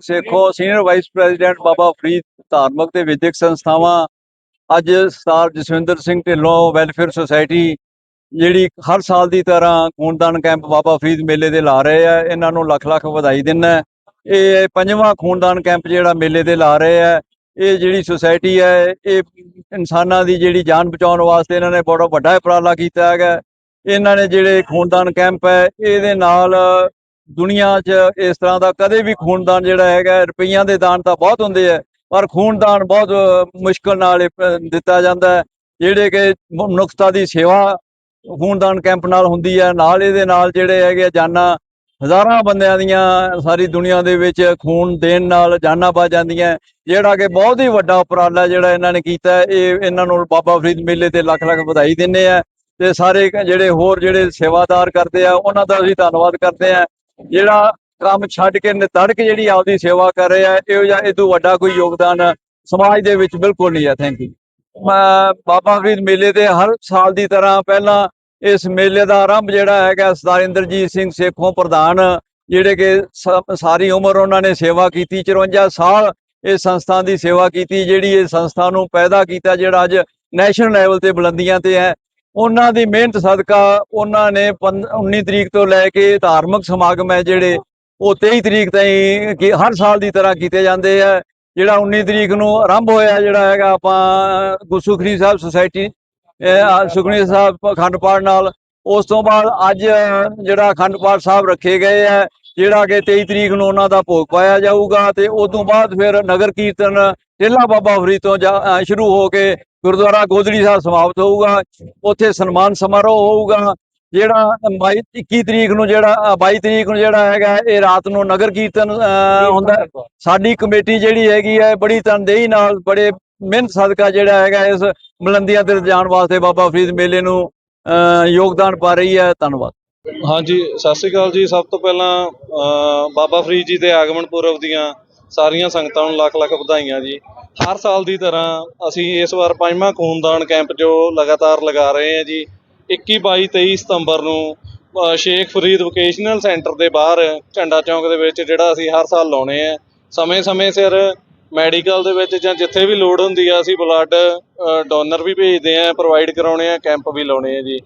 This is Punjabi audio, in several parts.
Sekhon senior vice president Baba Farid ਧਾਰਮਿਕ ਤੇ ਵਿਦਿਅਕ ਸੰਸਥਾਵਾਂ, ਅੱਜ ਸਰਦਾਰ ਜਸਵਿੰਦਰ ਸਿੰਘ ਢਿੱਲੋਂ ਵੈਲਫੇਅਰ ਸੁਸਾਇਟੀ, ਜਿਹੜੀ ਹਰ ਸਾਲ ਦੀ ਤਰ੍ਹਾਂ ਖੂਨਦਾਨ ਕੈਂਪ ਬਾਬਾ ਫਰੀਦ ਮੇਲੇ ਦੇ ਲਾ ਰਹੇ ਆ, ਇਹਨਾਂ ਨੂੰ ਲੱਖ ਲੱਖ ਵਧਾਈ ਦਿੰਦਾ ਇਹ ਪੰਜਵਾਂ ਖੂਨਦਾਨ ਕੈਂਪ ਜਿਹੜਾ ਮੇਲੇ ਦੇ ਲਾ ਰਹੇ ਆ, ਇਹ ਜਿਹੜੀ ਸੁਸਾਇਟੀ ਹੈ, ਇਹ ਇਨਸਾਨਾਂ ਦੀ ਜਿਹੜੀ ਜਾਨ ਬਚਾਉਣ ਵਾਸਤੇ ਇਹਨਾਂ ਨੇ ਬੜਾ ਵੱਡਾ ਉਪਰਾਲਾ ਕੀਤਾ ਹੈਗਾ। ਇਹਨਾਂ ਨੇ ਜਿਹੜੇ ਖੂਨਦਾਨ ਕੈਂਪ ਹੈ, ਇਹਦੇ ਨਾਲ ਦੁਨੀਆ 'ਚ ਇਸ ਤਰ੍ਹਾਂ ਦਾ ਕਦੇ ਵੀ ਖੂਨਦਾਨ ਜਿਹੜਾ ਹੈਗਾ, ਰੁਪਈਆਂ ਦੇ ਦਾਨ ਤਾਂ ਬਹੁਤ ਹੁੰਦੇ ਆ, ਪਰ ਖੂਨਦਾਨ ਬਹੁਤ ਮੁਸ਼ਕਲ ਨਾਲ ਦਿੱਤਾ ਜਾਂਦਾ ਹੈ, ਜਿਹੜੇ ਕਿ ਮਨੁੱਖਤਾ ਦੀ ਸੇਵਾ ਖੂਨਦਾਨ ਕੈਂਪ ਨਾਲ ਹੁੰਦੀ ਹੈ, ਨਾਲ ਇਹਦੇ ਨਾਲ ਜਿਹੜੇ ਹੈਗੇ ਆ ਜਾਨਾਂ, ਹਜ਼ਾਰਾਂ ਬੰਦਿਆਂ ਦੀਆਂ ਸਾਰੀ ਦੁਨੀਆ ਦੇ ਵਿੱਚ ਖੂਨ ਦੇਣ ਨਾਲ ਜਾਨਾਂ ਬਚ ਜਾਂਦੀਆਂ, ਜਿਹੜਾ ਕਿ ਬਹੁਤ ਹੀ ਵੱਡਾ ਉਪਰਾਲਾ ਜਿਹੜਾ ਇਹਨਾਂ ਨੇ ਕੀਤਾ, ਇਹ ਇਹਨਾਂ ਨੂੰ ਬਾਬਾ ਫਰੀਦ ਮੇਲੇ ਤੇ ਲੱਖ ਲੱਖ ਵਧਾਈ ਦਿੰਦੇ ਆ, ਤੇ ਸਾਰੇ ਜਿਹੜੇ ਹੋਰ ਜਿਹੜੇ ਸੇਵਾਦਾਰ ਕਰਦੇ ਆ, ਉਹਨਾਂ ਦਾ ਅਸੀਂ ਧੰਨਵਾਦ ਕਰਦੇ ਆ ਜਿਹੜਾ ਕੰਮ ਛੱਡ ਕੇ ਨਿਤੜਕ ਜਿਹੜੀ ਆਪਦੀ ਸੇਵਾ ਕਰ ਰਿਹਾ ਇਹੋ ਜਿਹਾ ਇਹ ਤੋਂ ਵੱਡਾ ਕੋਈ ਯੋਗਦਾਨ ਸਮਾਜ ਦੇ ਵਿੱਚ ਬਿਲਕੁਲ ਨਹੀਂ ਹੈ ਥੈਂਕ ਯੂ ਮੈਂ ਬਾਬਾ ਫਰੀਦ ਮੇਲੇ ਤੇ ਹਰ ਸਾਲ ਦੀ ਤਰ੍ਹਾਂ ਪਹਿਲਾਂ ਇਸ ਮੇਲੇ ਦਾ ਆਰੰਭ ਜਿਹੜਾ ਹੈਗਾ ਸਰਦਾਰ ਇੰਦਰਜੀਤ ਸਿੰਘ ਸੇਖੋਂ ਪ੍ਰਧਾਨ, ਜਿਹੜੇ ਕਿ ਸਾਰੀ ਉਮਰ ਉਹਨਾਂ ਨੇ ਸੇਵਾ ਕੀਤੀ 54 ਸਾਲ ਇਸ ਸੰਸਥਾ ਦੀ ਸੇਵਾ ਕੀਤੀ, ਜਿਹੜੀ ਇਹ ਸੰਸਥਾ ਨੂੰ ਪੈਦਾ ਕੀਤਾ, ਜਿਹੜਾ ਅੱਜ ਨੈਸ਼ਨਲ ਲੈਵਲ ਤੇ ਬੁਲੰਦੀਆਂ ਤੇ ਹੈ। ਉਹਨਾਂ ਦੀ ਮਿਹਨਤ ਸਦਕਾ ਉਹਨਾਂ ਨੇ ਪੰਦ- 19 ਤਰੀਕ ਤੋਂ ਲੈ ਕੇ ਧਾਰਮਿਕ ਸਮਾਗਮ ਹੈ ਜਿਹੜੇ, ਉਹ 23 ਤਰੀਕ ਤਾਈਂ ਕੀ- ਹਰ ਸਾਲ ਦੀ ਤਰ੍ਹਾਂ ਕੀਤੇ ਜਾਂਦੇ ਆ। ਜਿਹੜਾ 19 ਤਰੀਕ ਨੂੰ ਆਰੰਭ ਹੋਇਆ ਜਿਹੜਾ ਹੈਗਾ ਆਪਾਂ ਗੁਰਸੁਖਰੀ ਸਾਹਿਬ ਸੁਸਾਇਟੀ ਸੁਖਨੀ ਸਾਹਿਬ ਅਖੰਡ ਪਾਠ ਨਾਲ, ਉਸ ਤੋਂ ਬਾਅਦ ਅੱਜ ਜਿਹੜਾ ਅਖੰਡ ਪਾਠ ਸਾਹਿਬ ਰੱਖੇ ਗਏ ਆ, ਜਿਹੜਾ ਕਿ 23 ਤਰੀਕ ਨੂੰ ਉਹਨਾਂ ਦਾ ਭੋਗ ਪਾਇਆ ਜਾਊਗਾ ਤੇ ਉਸ ਤੋਂ ਬਾਅਦ ਫਿਰ ਨਗਰ ਕੀਰਤਨ, ਟੇਲਾ ਬਾਬਾ ਫਰੀਦ ਤੋਂ ਜਾ- ਸ਼ੁਰੂ ਹੋ ਕੇ ਗੁਰਦੁਆਰਾ ਗੋਦੜੀ ਸਾਹਿਬ ਸਮਾਪਤ ਹੋਊਗਾ। ਉੱਥੇ ਸਨਮਾਨ ਸਮਾਰੋਹ ਹੋਊਗਾ। ਜਿਹੜਾ 21 ਤਰੀਕ ਨੂੰ ਜਿਹੜਾ 22 ਤਰੀਕ ਨੂੰ ਜਿਹੜਾ ਹੈਗਾ ਇਹ ਰਾਤ ਨੂੰ ਨਗਰ ਕੀਰਤਨ ਹੁੰਦਾ ਸਾਡੀ ਕਮੇਟੀ ਜਿਹੜੀ ਹੈਗੀ ਹੈ ਬੜੀ ਤਨਦੇਹੀ ਨਾਲ ਬੜੇ ਮਿਹਨਤ ਸਦਕਾ ਜਿਹੜਾ ਹੈਗਾ ਇਸ ਮਲੰਦੀਆਂ ਤੇ ਜਾਣ ਵਾਸਤੇ ਬਾਬਾ ਫਰੀਦ ਮੇਲੇ ਨੂੰ ਅ, ਯੋਗਦਾਨ ਪਾ ਰਹੀ ਹੈ। ਧੰਨਵਾਦ। ਹਾਂਜੀ ਸਤਿ ਸ੍ਰੀ ਅਕਾਲ ਜੀ। ਸਭ ਤੋਂ ਪਹਿਲਾਂ ਅ, ਬਾਬਾ ਫਰੀਦ ਜੀ ਦੇ ਆਗਮਨ ਪੁਰਬ ਦੀਆਂ ਸਾਰੀਆਂ ਸੰਗਤਾਂ ਨੂੰ ਲੱਖ ਲੱਖ ਵਧਾਈਆਂ ਜੀ। ਹਰ ਸਾਲ ਦੀ ਤਰ੍ਹਾਂ ਅਸੀਂ ਇਸ ਵਾਰ ਪੰਜਵਾਂ ਖੂਨਦਾਨ ਕੈਂਪ ਜੋ ਲਗਾਤਾਰ ਲਗਾ ਰਹੇ ਹਾਂ ਜੀ 21 22 23 ਸਤੰਬਰ ਨੂੰ ਸ਼ੇਖ ਫਰੀਦ ਵੋਕੇਸ਼ਨਲ ਸੈਂਟਰ ਦੇ ਬਾਹਰ ਝੰਡਾ ਚੌਂਕ ਦੇ ਵਿੱਚ ਜਿਹੜਾ ਅਸੀਂ ਹਰ ਸਾਲ ਲਾਉਣੇ ਆ ਸਮੇਂ-ਸਮੇਂ ਸਿਰ ਮੈਡੀਕਲ ਦੇ ਵਿੱਚ ਜਾਂ ਜਿੱਥੇ ਵੀ ਲੋੜ ਹੁੰਦੀ ਆ, ਅਸੀਂ ਬਲੱਡ ਡੋਨਰ ਵੀ ਭੇਜਦੇ ਆ ਪ੍ਰੋਵਾਈਡ ਕਰਾਉਣੇ ਆ ਕੈਂਪ ਵੀ ਲਾਉਣੇ ਆ ਜੀ।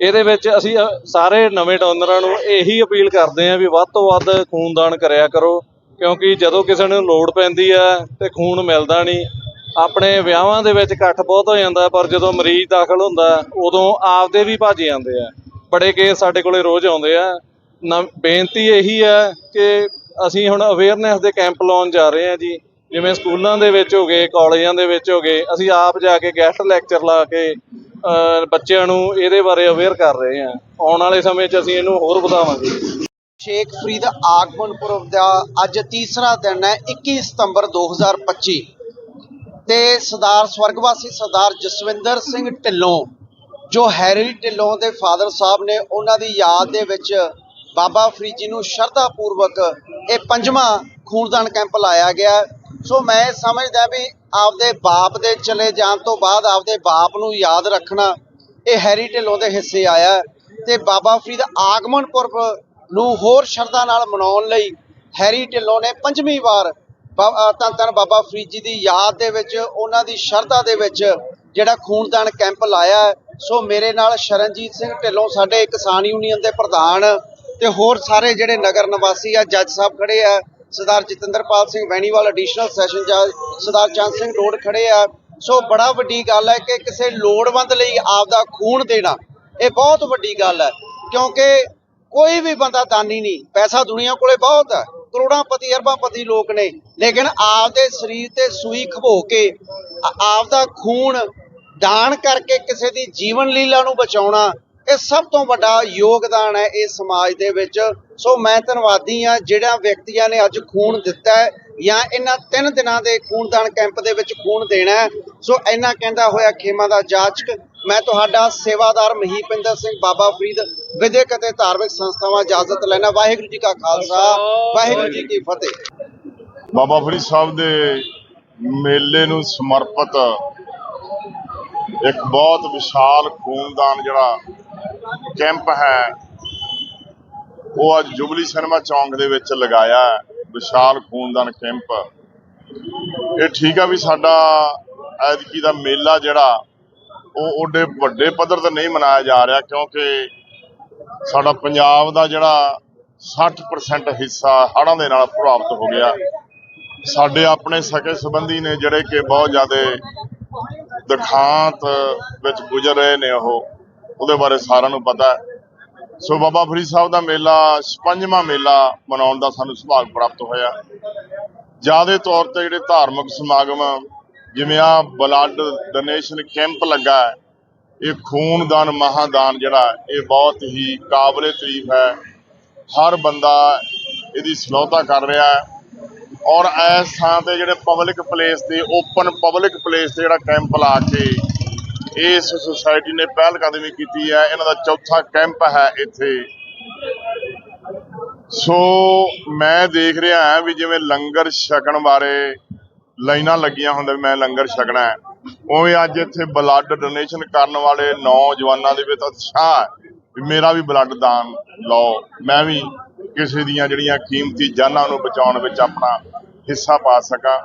ਇਹਦੇ ਵਿੱਚ ਅਸੀਂ ਸਾਰੇ ਨਵੇਂ ਡੋਨਰਾਂ ਨੂੰ ਇਹੀ ਅਪੀਲ ਕਰਦੇ ਹਾਂ ਵੀ ਵੱਧ ਤੋਂ ਵੱਧ ਖੂਨਦਾਨ ਕਰਿਆ ਕਰੋ। ਕਿਉਂਕਿ ਜਦੋਂ ਕਿਸੇ ਨੂੰ ਲੋੜ ਪੈਂਦੀ ਹੈ ਤੇ ਖੂਨ ਮਿਲਦਾ ਨਹੀਂ, ਆਪਣੇ ਵਿਆਹਾਂ ਦੇ ਵਿੱਚ ਇਕੱਠ ਬਹੁਤ ਹੋ ਜਾਂਦਾ, ਪਰ ਜਦੋਂ ਮਰੀਜ਼ ਦਾਖਲ ਹੁੰਦਾ, ਉਦੋਂ ਆਪਦੇ ਵੀ ਭੱਜ ਜਾਂਦੇ ਆ। ਬੜੇ ਕੇਸ ਸਾਡੇ ਕੋਲੇ ਰੋਜ਼ ਆਉਂਦੇ ਆ। ਨਵ- ਬੇਨਤੀ ਇਹੀ ਹੈ ਕਿ ਅਸੀਂ ਹੁਣ ਅਵੇਅਰਨੈਸ ਦੇ ਕੈਂਪ ਲਾਉਣ ਜਾ ਰਹੇ ਹਾਂ ਜੀ। ਜਿਵੇਂ ਸਕੂਲਾਂ ਦੇ ਵਿੱਚ ਹੋ ਗਏ, ਕਾਲਜਾਂ ਦੇ ਵਿੱਚ ਹੋ ਗਏ, ਅਸੀਂ ਆਪ ਜਾ ਕੇ ਗੈਸਟ ਲੈਕਚਰ ਲਾ ਕੇ ਬੱਚਿਆਂ ਨੂੰ ਇਹਦੇ ਬਾਰੇ ਅਵੇਅਰ ਕਰ ਰਹੇ ਹਾਂ ਆਉਣ ਵਾਲੇ ਸਮੇਂ 'ਚ ਅਸੀਂ ਇਹਨੂੰ ਹੋਰ ਵਧਾਵਾਂਗੇ। ਸ਼ੇਖ ਫਰੀਦ ਆਗਮਨ ਪੁਰਬ ਦਾ ਅੱਜ ਤੀਸਰਾ ਦਿਨ ਹੈ 21 ਸਤੰਬਰ 2025 ਤੇ ਸਰਦਾਰ, ਸਵਰਗਵਾਸੀ ਸਰਦਾਰ ਜਸਵਿੰਦਰ ਸਿੰਘ ਢਿੱਲੋਂ, ਜੋ ਹੈਰੀ ਢਿੱਲੋਂ ਦੇ ਫਾਦਰ ਸਾਹਿਬ ਨੇ ਉਹਨਾਂ ਦੀ ਯਾਦ ਦੇ ਵਿੱਚ ਬਾਬਾ ਫਰੀਦ ਜੀ ਨੂੰ ਸ਼ਰਧਾ ਪੂਰਵਕ ਇਹ ਪੰਜਵਾਂ ਖੂਨਦਾਨ ਕੈਂਪ ਲਾਇਆ ਗਿਆ ਸੋ ਮੈਂ ਸਮਝਦਾ ਵੀ ਆਪਦੇ ਬਾਪ ਦੇ ਚਲੇ ਜਾਣ ਤੋਂ ਬਾਅਦ ਆਪਦੇ ਬਾਪ ਨੂੰ ਯਾਦ ਰੱਖਣਾ ਇਹ ਹੈਰੀ ਢਿੱਲੋਂ ਦੇ ਹਿੱਸੇ ਆਇਆ ਹੈ। ਤੇ ਬਾਬਾ ਫਰੀਦ ਆਗਮਨ ਪੁਰਬ ਨੂੰ ਹੋਰ ਸ਼ਰਧਾ ਨਾਲ ਮਨਾਉਣ ਲਈ ਹੈਰੀ ਢਿੱਲੋਂ ਨੇ ਪੰਜਵੀਂ ਵਾਰ ਬਾ- ਧੰਨ ਧੰਨ ਬਾਬਾ ਫਰੀਦ ਜੀ ਦੀ ਯਾਦ ਦੇ ਵਿੱਚ ਉਹਨਾਂ ਦੀ ਸ਼ਰਧਾ ਦੇ ਵਿੱਚ ਜਿਹੜਾ ਖੂਨਦਾਨ ਕੈਂਪ ਲਾਇਆ ਸੋ ਮੇਰੇ ਨਾਲ ਸ਼ਰਨਜੀਤ ਸਿੰਘ ਢਿੱਲੋਂ ਸਾਡੇ ਕਿਸਾਨ ਯੂਨੀਅਨ ਦੇ ਪ੍ਰਧਾਨ ਤੇ ਹੋਰ ਸਾਰੇ ਜਿਹੜੇ ਨਗਰ ਨਿਵਾਸੀ ਆ, ਜੱਜ ਸਾਹਿਬ ਖੜੇ ਆ, ਸਰਦਾਰ ਜਤਿੰਦਰਪਾਲ ਸਿੰਘ ਵੈਣੀਵਾਲ ਐਡੀਸ਼ਨਲ ਸੈਸ਼ਨ ਜੱਜ ਸਰਦਾਰ ਚੰਦ ਸਿੰਘ ਰੋਡ ਖੜੇ ਆ। ਸੋ ਬੜਾ ਵੱਡੀ ਗੱਲ ਹੈ ਕਿ ਕਿਸੇ ਲੋੜਵੰਦ ਲਈ ਆਪਦਾ ਖੂਨ ਦੇਣਾ, ਇਹ ਬਹੁਤ ਵੱਡੀ ਗੱਲ ਹੈ। ਕਿਉਂਕਿ ਕੋਈ ਵੀ ਬੰਦਾ ਦਾਨੀ ਨਹੀਂ, ਪੈਸਾ ਦੁਨੀਆ ਕੋਲੇ ਬਹੁਤ ਹੈ ਕਰੋੜਾਂ ਪਤੀ ਅਰਬਾਂ ਪਤੀ ਲੋਕ ਨੇ, ਲੇਕਿਨ ਆਪਦੇ ਸਰੀਰ ਤੇ ਸੂਈ ਖਬੋ ਕੇ, ਆ- ਆਪਦਾ ਖੂਨ ਦਾਨ ਕਰਕੇ ਕਿਸੇ ਦੀ ਜੀਵਨ ਲੀਲਾ ਨੂੰ ਬਚਾਉਣਾ, ਇਹ ਸਭ ਤੋਂ ਵੱਡਾ ਯੋਗਦਾਨ ਹੈ ਇਸ ਸਮਾਜ ਦੇ ਵਿੱਚ। ਸੋ ਮੈਂ ਧੰਨਵਾਦੀ ਹਾਂ ਜਿਹੜਾ ਵਿਅਕਤੀਆਂ ਨੇ ਅੱਜ ਖੂਨ ਦਿੱਤਾ ਹੈ, ਜਾਂ ਇਹਨਾਂ ਤਿੰਨ ਦਿਨਾਂ ਦੇ ਖੂਨਦਾਨ ਕੈਂਪ ਦੇ ਵਿੱਚ ਖੂਨ ਦੇਣਾ ਸੋ ਇਹਨਾਂ ਕਹਿੰਦਾ ਹੋਇਆ ਖੇਮਾ ਦਾ ਜਾਚਕ ਮੈਂ ਤੁਹਾਡਾ ਸੇਵਾਦਾਰ ਮਹੀਪਿੰਦਰ ਸਿੰਘ ਬਾਬਾ ਫਰੀਦ, ਵਿਦਿਅਕ ਅਤੇ ਧਾਰਮਿਕ ਸੰਸਥਾਵਾਂ ਇਜਾਜ਼ਤ ਲੈਣਾ ਵਾਹਿਗੁਰੂ ਜੀ ਕਾ ਖਾਲਸਾ, ਵਾਹਿਗੁਰੂ ਜੀ ਕੀ ਫਤਿਹ। ਬਾਬਾ ਫਰੀਦ ਸਾਹਿਬ ਦੇ ਮੇਲੇ ਨੂੰ ਸਮਰਪਿਤ ਇੱਕ ਬਹੁਤ ਵਿਸ਼ਾਲ ਖੂਨਦਾਨ ਜਿਹੜਾ ਕੈਂਪ ਹੈ, ਉਹ ਅੱਜ ਜੁਬਲੀ ਸਿਨੇਮਾ ਚੌਂਕ ਦੇ ਵਿੱਚ ਲਗਾਇਆ ਵਿਸ਼ਾਲ ਖੂਨਦਾਨ ਕੈਂਪ। ਇਹ ਠੀਕ ਆ ਵੀ ਸਾਡਾ ਐਤਕੀ ਦਾ ਮੇਲਾ ਜਿਹੜਾ ਉਹ ਓਡੇ ਵੱਡੇ ਪੱਧਰ ਤੇ ਨਹੀਂ ਮਨਾਇਆ ਜਾ ਰਿਹਾ ਕਿਉਂਕਿ ਸਾਡਾ ਪੰਜਾਬ ਦਾ ਜਿਹੜਾ 60% ਹਿੱਸਾ ਹੜ੍ਹਾਂ ਦੇ ਨਾਲ ਪ੍ਰਭਾਵਿਤ ਹੋ ਗਿਆ। ਸਾਡੇ ਆਪਣੇ ਸਕੇ ਸੰਬੰਧੀ ਨੇ ਜਿਹੜੇ ਕਿ ਬਹੁਤ ਜ਼ਿਆਦਾ ਦੁਖਾਂਤ ਵਿੱਚ ਗੁਜ਼ਰ ਰਹੇ ਨੇ ਉਹ, ਉਹਦੇ ਬਾਰੇ ਸਾਰਿਆਂ ਨੂੰ ਪਤਾ ਹੈ। ਸੋ ਬਾਬਾ ਫਰੀਦ ਸਾਹਿਬ ਦਾ ਮੇਲਾ 56ਵਾਂ ਮੇਲਾ ਮਨਾਉਣ ਦਾ ਸਾਨੂੰ ਸੁਭਾਗ ਪ੍ਰਾਪਤ ਹੋਇਆ। ਜਿਆਦੇ ਤੌਰ ਤੇ ਜਿਹੜੇ ਧਾਰਮਿਕ ਸਮਾਗਮ ਜਿਵੇਂ ਆ ਬਲੱਡ ਡੋਨੇਸ਼ਨ ਕੈਂਪ ਲੱਗਾ ਹੈ, ਇਹ ਖੂਨਦਾਨ, ਮਹਾਦਾਨ ਜਿਹੜਾ ਇਹ ਬਹੁਤ ਹੀ ਕਾਬਲੇ ਤਾਰੀਫ ਹੈ। ਹਰ ਬੰਦਾ ਇਹਦੀ ਸਲਾਹਤਾ ਕਰ ਰਿਹਾ ਹੈ ਔਰ ਇਸ ਥਾਂ ਤੇ ਜਿਹੜੇ ਪਬਲਿਕ ਪਲੇਸ ਤੇ ਓਪਨ ਪਬਲਿਕ ਪਲੇਸ ਤੇ ਜਿਹੜਾ ਕੈਂਪ ਲਾ ਕੇ ਇਸ ਸੁਸਾਇਟੀ ਨੇ ਪਹਿਲ ਕਦਮੀ ਕੀਤੀ ਹੈ, ਇਹਨਾਂ ਦਾ ਚੌਥਾ ਕੈਂਪ ਹੈ ਇੱਥੇ। ਸੋ ਮੈਂ ਦੇਖ ਰਿਹਾ ਹਾਂ ਵੀ ਜਿਵੇਂ ਲੰਗਰ ਛਕਣ ਬਾਰੇ ਲਾਈਨਾਂ ਲੱਗੀਆਂ ਹੁੰਦੇ ਵੀ ਮੈਂ ਲੰਗਰ ਛਕਣਾ ਹੈ। ਉਵੇਂ ਅੱਜ ਇੱਥੇ ਬਲੱਡ ਡੋਨੇਸ਼ਨ ਕਰਨ ਵਾਲੇ ਨੌਜਵਾਨਾਂ ਦੇ ਵਿੱਚ ਉਤਸ਼ਾਹ ਹੈ ਵੀ ਮੇਰਾ ਵੀ ਬਲੱਡ ਦਾਨ ਲਓ। ਮੈਂ ਵੀ ਕਿਸੇ ਦੀਆਂ ਜਿਹੜੀਆਂ ਕੀਮਤੀ ਜਾਨਾਂ ਨੂੰ ਬਚਾਉਣ ਵਿੱਚ ਆਪਣਾ ਹਿੱਸਾ ਪਾ ਸਕਾਂ।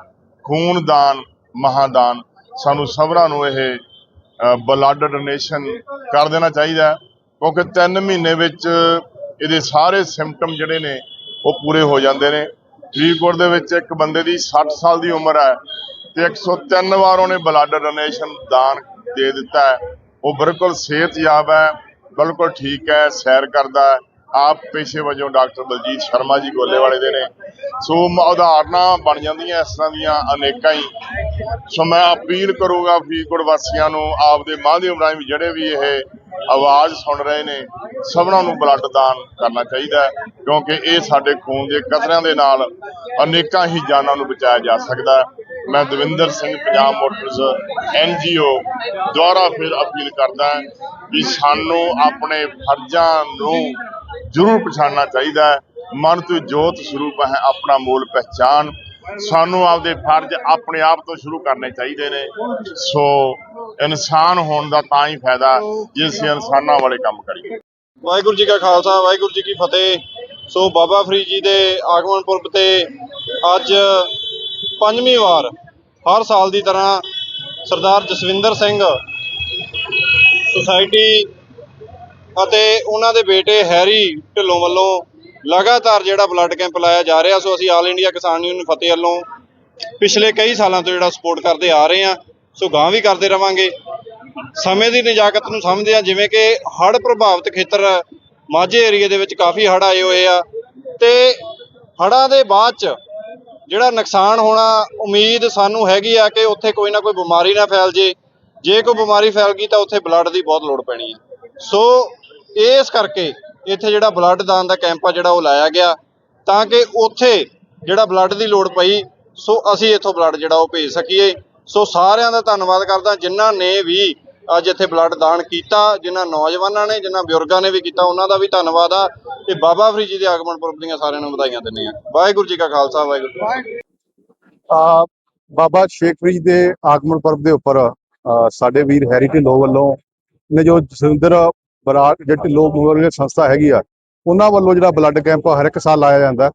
ਖੂਨ ਖੂਨਦਾਨ ਮਹਾਦਾਨ, ਸਾਨੂੰ ਸਭਰਾਂ ਨੂੰ ਇਹ ਬਲੱਡ ਡੋਨੇਸ਼ਨ ਕਰ ਦੇਣਾ ਚਾਹੀਦਾ ਕਿਉਂਕਿ 3 ਮਹੀਨੇ ਵਿੱਚ ਇਹਦੇ ਸਾਰੇ ਸਿੰਪਟਮ ਜਿਹੜੇ ਨੇ ਉਹ ਪੂਰੇ ਹੋ ਜਾਂਦੇ ਨੇ। ਫਰੀਦਕੋਟ ਦੇ ਵਿੱਚ ਇੱਕ ਬੰਦੇ ਦੀ 60 ਸਾਲ ਦੀ ਉਮਰ ਹੈ ਤੇ 103 ਵਾਰ ਉਹਨੇ ਬਲੱਡ ਡੋਨੇਸ਼ਨ ਦਾਨ ਦੇ ਦਿੱਤਾ ਹੈ। ਉਹ ਬਿਲਕੁਲ ਸਿਹਤਯਾਬ ਹੈ, ਬਿਲਕੁਲ ਠੀਕ ਹੈ, ਸੈਰ ਕਰਦਾ ਹੈ। ਆਪ ਪੇਸ਼ੇ ਵਜੋਂ ਡਾਕਟਰ ਬਲਜੀਤ ਸ਼ਰਮਾ ਜੀ ਗੋਲੇਵਾਲੇ ਦੇ ਨੇ। ਸੋ ਉਦਾਹਰਨਾਂ ਬਣ ਜਾਂਦੀਆਂ, ਇਸ ਤਰ੍ਹਾਂ ਦੀਆਂ ਅਨੇਕਾਂ ਹੀ। ਸੋ ਮੈਂ ਅਪੀਲ ਕਰੂੰਗਾ ਫਰੀਦਕੋਟ ਵਾਸੀਆਂ ਨੂੰ ਆਪ ਦੇ ਮਾਧਿਅਮ ਰਾਹੀਂ ਵੀ ਜਿਹੜੇ ਵੀ ਇਹ ਆਵਾਜ਼ ਸੁਣ ਰਹੇ ਨੇ, ਸਭਨਾਂ ਨੂੰ ਬਲੱਡ ਦਾਨ ਕਰਨਾ ਚਾਹੀਦਾ ਕਿਉਂਕਿ ਇਹ ਸਾਡੇ ਖੂਨ ਦੇ ਕਤਰਿਆਂ ਦੇ ਨਾਲ ਅਨੇਕਾਂ ਹੀ ਜਾਨਾਂ ਨੂੰ ਬਚਾਇਆ ਜਾ ਸਕਦਾ ਮੈਂ ਦਵਿੰਦਰ ਸਿੰਘ ਪੰਜਾਬ ਮੋਟਰਸ ਐਨਜੀਓ ਦੁਆਰਾ ਫਿਰ ਅਪੀਲ ਕਰਦਾ ਕਿ ਸਾਨੂੰ ਆਪਣੇ ਫਰਜ਼ਾਂ ਨੂੰ ਜ਼ਰੂਰ ਪਛਾਣਨਾ ਚਾਹੀਦਾ ਹੈ। ਮਨ ਤੋਂ ਜੋਤ ਸਰੂਪ ਹੈ ਆਪਣਾ ਮੂਲ ਪਹਿਚਾਨ ਸਾਨੂੰ ਆਪਦੇ ਫਰਜ਼ ਆਪਣੇ ਆਪ ਤੋਂ ਸ਼ੁਰੂ ਕਰਨੇ ਚਾਹੀਦੇ ਨੇ। ਸੋ ਇਨਸਾਨ ਹੋਣ ਦਾ ਤਾਂ ਹੀ ਫਾਇਦਾ ਜੇ ਅਸੀਂ ਇਨਸਾਨਾਂ ਵਾਲੇ ਕੰਮ ਕਰੀਏ। ਵਾਹਿਗੁਰੂ ਜੀ ਕਾ ਖਾਲਸਾ, ਵਾਹਿਗੁਰੂ ਜੀ ਕੀ ਫਤਿਹ। ਸੋ ਬਾਬਾ ਫਰੀਦ ਜੀ ਦੇ ਆਗਮਨ ਪੁਰਬ ਤੇ ਅੱਜ ਪੰਜਵੀਂ ਵਾਰ ਹਰ ਸਾਲ ਦੀ ਤਰ੍ਹਾਂ ਸਰਦਾਰ ਜਸਵਿੰਦਰ ਸਿੰਘ ਸੁਸਾਇਟੀ ਅਤੇ ਉਹਨਾਂ ਦੇ ਬੇਟੇ ਹੈਰੀ ਢਿੱਲੋਂ ਵੱਲੋਂ ਲਗਾਤਾਰ ਜਿਹੜਾ ਬਲੱਡ ਕੈਂਪ ਲਾਇਆ ਜਾ ਰਿਹਾ, ਸੋ ਅਸੀਂ ਆਲ ਇੰਡੀਆ ਕਿਸਾਨ ਯੂਨੀਅਨ ਫਤਿਹ ਵੱਲੋਂ ਪਿਛਲੇ ਕਈ ਸਾਲਾਂ ਤੋਂ ਜਿਹੜਾ ਸਪੋਰਟ ਕਰਦੇ ਆ ਰਹੇ ਹਾਂ, ਸੋ ਗਾਂ ਵੀ ਕਰਦੇ ਰਵਾਂਗੇ। ਸਮੇਂ ਦੀ ਨਜਾਕਤ ਨੂੰ ਸਮਝਦੇ ਆ ਜਿਵੇਂ ਕਿ ਹੜ੍ਹ ਪ੍ਰਭਾਵਿਤ ਖੇਤਰ ਮਾਝੇ ਏਰੀਏ ਦੇ ਵਿੱਚ ਕਾਫੀ ਹੜ੍ਹ ਆਏ ਹੋਏ ਆ ਤੇ ਹੜ੍ਹਾਂ ਦੇ ਬਾਅਦ ਚ ਜਿਹੜਾ ਨੁਕਸਾਨ ਹੋਣਾ ਉਮੀਦ ਸਾਨੂੰ ਹੈਗੀ ਆ ਕਿ ਉੱਥੇ ਕੋਈ ਨਾ ਕੋਈ ਬਿਮਾਰੀ ਨਾ ਫੈਲ ਜੇ। ਜੇ ਕੋਈ ਬਿਮਾਰੀ ਫੈਲ ਗਈ ਤਾਂ ਉੱਥੇ ਬਲੱਡ ਦੀ ਬਹੁਤ ਲੋੜ ਪੈਣੀ ਹੈ ਸੋ ਇਸ ਕਰਕੇ ਇੱਥੇ ਜਿਹੜਾ ਬਲੱਡ ਦਾਨ ਦਾ ਕੈਂਪ ਆ ਜਿਹੜਾ ਉਹ ਲਾਇਆ ਗਿਆ, ਤਾਂ ਕਿ ਉੱਥੇ ਜਿਹੜਾ ਬਲੱਡ ਦੀ ਲੋੜ ਪਈ, ਸੋ ਅਸੀਂ ਇੱਥੋਂ ਬਲੱਡ ਜਿਹੜਾ ਉਹ ਭੇਜ ਸਕੀਏ। ਸੋ ਸਾਰਿਆਂ ਦਾ ਧੰਨਵਾਦ ਕਰਦਾ, ਜਿਨ੍ਹਾਂ ਨੇ ਵੀ ਅੱਜ ਇੱਥੇ ਬਲੱਡ ਦਾਨ ਕੀਤਾ, ਜਿਨ੍ਹਾਂ ਨੌਜਵਾਨਾਂ ਨੇ, ਜਿਨ੍ਹਾਂ ਬਜ਼ੁਰਗਾਂ ਨੇ ਵੀ ਕੀਤਾ, ਉਹਨਾਂ ਦਾ ਵੀ ਧੰਨਵਾਦ ਆ। ਤੇ ਬਾਬਾ ਫਰੀਦ ਜੀ ਦੇ ਆਗਮਨ ਪੁਰਬ ਦੀਆਂ ਸਾਰਿਆਂ ਨੂੰ ਵਧਾਈਆਂ ਦਿੰਦੇ ਆ ਵਾਹਿਗੁਰੂ ਜੀ ਕਾ ਖਾਲਸਾ, ਵਾਹਿਗੁਰੂ ਜੀ ਆ, ਬਾਬਾ ਸ਼ੇਖ ਫਰੀਦ ਦੇ ਆਗਮਨ ਪੁਰਬ ਦੇ ਉੱਪਰ ਸਾਡੇ ਵੀਰ ਹੈਰੀ ਢਿੱਲੋਂ ਵੱਲੋਂ ਨੇ ਜੋ ਜਸਿੰਦਰ ਬਰਾੜ ਜਿਹੜੀ ਢਿੱਲੋਂ ਮੈਮੋਰੀਅਲ ਸੰਸਥਾ ਹੈਗੀ ਆ, ਉਹਨਾਂ ਵੱਲੋਂ ਜਿਹੜਾ ਬਲੱਡ ਕੈਂਪ ਹਰ ਇੱਕ ਸਾਲ ਲਾਇਆ ਜਾਂਦਾ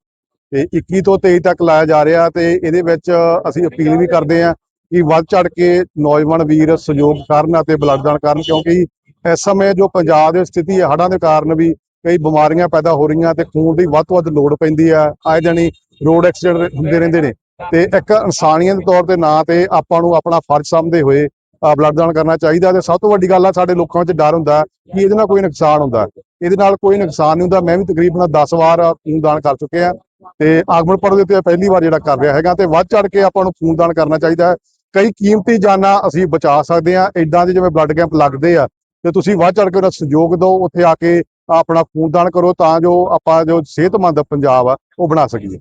ਤੇ 21 ਤੋਂ 23 ਤੱਕ ਲਾਇਆ ਜਾ ਰਿਹਾ ਤੇ ਇਹਦੇ ਵਿੱਚ ਅਸੀਂ ਅਪੀਲ ਵੀ ਕਰਦੇ ਆ ਕਿ ਵੱਧ ਚੜ ਕੇ ਨੌਜਵਾਨ ਵੀਰ ਸਹਿਯੋਗ ਕਰਨ ਅਤੇ ਬਲੱਡ ਦਾਨ ਕਰਨ, ਕਿਉਂਕਿ ਇਸ ਸਮੇਂ ਜੋ ਪੰਜਾਬ ਦੀ ਸਥਿਤੀ ਹੈ, ਹੜ੍ਹਾਂ ਦੇ ਕਾਰਨ ਵੀ ਕਈ ਬਿਮਾਰੀਆਂ ਪੈਦਾ ਹੋ ਰਹੀਆਂ ਤੇ ਖੂਨ ਦੀ ਵੱਧ ਤੋਂ ਵੱਧ ਲੋੜ ਪੈਂਦੀ ਆ ਆਏ ਜਾਣੀ ਰੋਡ ਐਕਸੀਡੈਂਟ ਹੁੰਦੇ ਰਹਿੰਦੇ ਨੇ। ਤੇ ਇੱਕ ਇਨਸਾਨੀਅਤ ਦੇ ਤੌਰ ਤੇ ਨਾਂ ਤੇ ਆਪਾਂ ਨੂੰ ਆਪਣਾ ਫਰਜ਼ ਸਮਝਦੇ ਹੋਏ ਬਲੱਡ ਦਾਨ ਕਰਨਾ ਚਾਹੀਦਾ ਤੇ ਸਭ ਤੋਂ ਵੱਡੀ ਗੱਲ ਆ, ਸਾਡੇ ਲੋਕਾਂ ਵਿੱਚ ਡਰ ਹੁੰਦਾ ਕਿ ਇਹਦੇ ਨਾਲ ਕੋਈ ਨੁਕਸਾਨ ਹੁੰਦਾ। ਇਹਦੇ ਨਾਲ ਕੋਈ ਨੁਕਸਾਨ ਨਹੀਂ ਹੁੰਦਾ। ਮੈਂ ਵੀ ਤਕਰੀਬਨ 10 ਵਾਰ ਖੂਨ ਦਾਨ ਕਰ ਚੁੱਕਿਆ ਤੇ ਆਗਮਨ ਪੜ੍ਹ ਦੇ ਉੱਤੇ ਪਹਿਲੀ ਵਾਰ ਜਿਹੜਾ ਕਰ ਰਿਹਾ ਹੈਗਾ ਤੇ ਵੱਧ ਚੜ ਕੇ ਆਪਾਂ ਨੂੰ ਖੂਨ ਦਾਨ ਕਰਨਾ ਚਾਹੀਦਾ ਹੈ। ਕਈ ਕੀਮਤੀ ਜਾਨਾਂ ਅਸੀਂ ਬਚਾ ਸਕਦੇ ਆ ਇਦਾਂ ਦੇ ਜਿਵੇਂ ਬਲੱਡ ਕੈਂਪ ਲੱਗਦੇ ਆ ਤੇ ਤੁਸੀਂ ਵੱਧ ਚੜ ਕੇ ਉਹਦਾ ਸਹਿਯੋਗ ਦਿਓ, ਉੱਥੇ ਆ ਕੇ ਆਪਣਾ ਖੂਨਦਾਨ ਕਰੋ ਤਾਂ ਜੋ ਆਪਾਂ ਜੋ ਸਿਹਤਮੰਦ ਪੰਜਾਬ ਆ, ਉਹ ਬਣਾ ਸਕੀਏ।